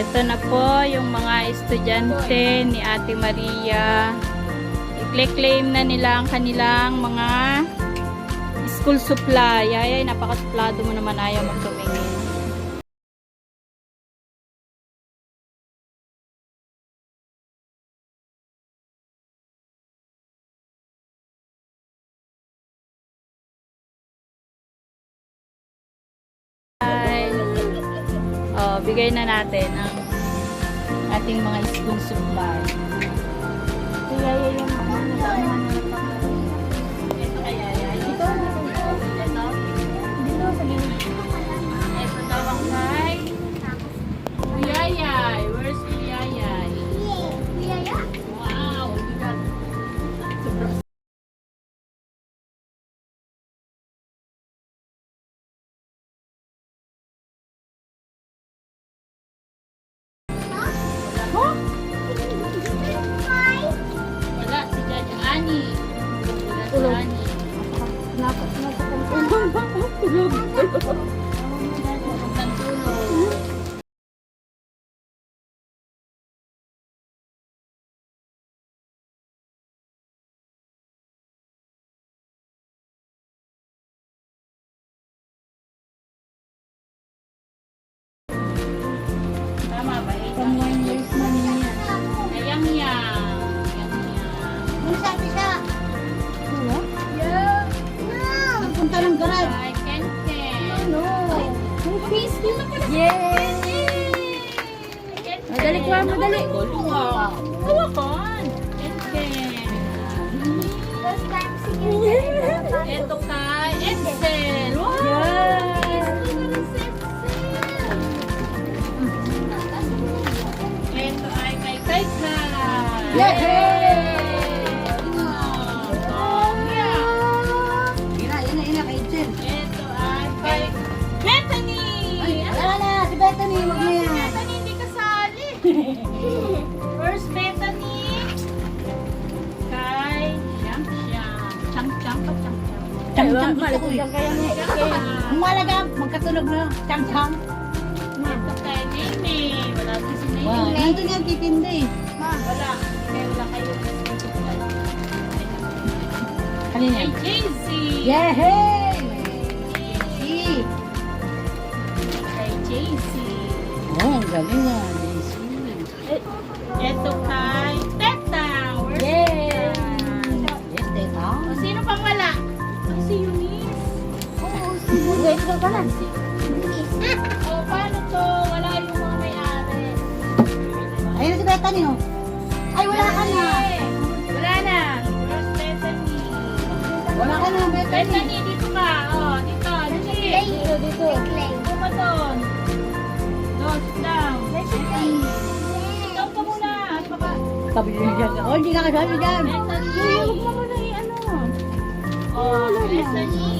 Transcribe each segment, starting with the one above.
Ito na po yung mga estudyante ni Ate Maria. I-claim na nila ang kanilang mga school supply. Ay, ay napakasuplado mo naman ayaw magtumingin. Bigay na natin ang ating mga school supply. Kaya yun yung mga 丈夫。Na pala. Ken Ken. Madali ko, madali. Luwa. Luwa kon. Ken Ken. Ito kay Excel. Wow. Yes. Ito ay kay Kai Kai. Yay! Gusto ko eh. Kaya Ang malaga, magkatunog na chang-chang. Ito kay Nene. Wala si si Nene. Wow, nandun yan titindi. Ma, wala. Kaya wala kayo. Kanina. Kay JC. Yehey! Kay JC. Oh, ang galing nga. Ito kay Wait, ka pala. O, paano to? Wala yung mga may-ari. Ayun si Bethany, oh. Ay, wala ka na. Wala na. Where's Bethany? Wala ka na, Bethany. Bethany, dito ka. O, dito. Dito. Dito, dito. Dito ka doon. Doon, sit down. Ikaw ka muna. At baka, Sabi niya dyan. Oh, hindi ka kasali dyan. Bethany. Huwag mo muna i-ano. O, Bethany.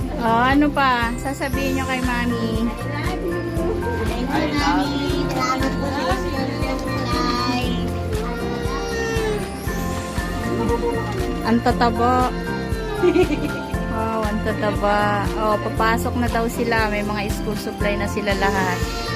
Oh, ano pa? Sasabihin nyo kay Mami. Thank you, Mommy. Salamat po sa supply. Ang tataba. Wow, ang tataba. Oh, papasok na daw sila. May mga school supply na sila lahat.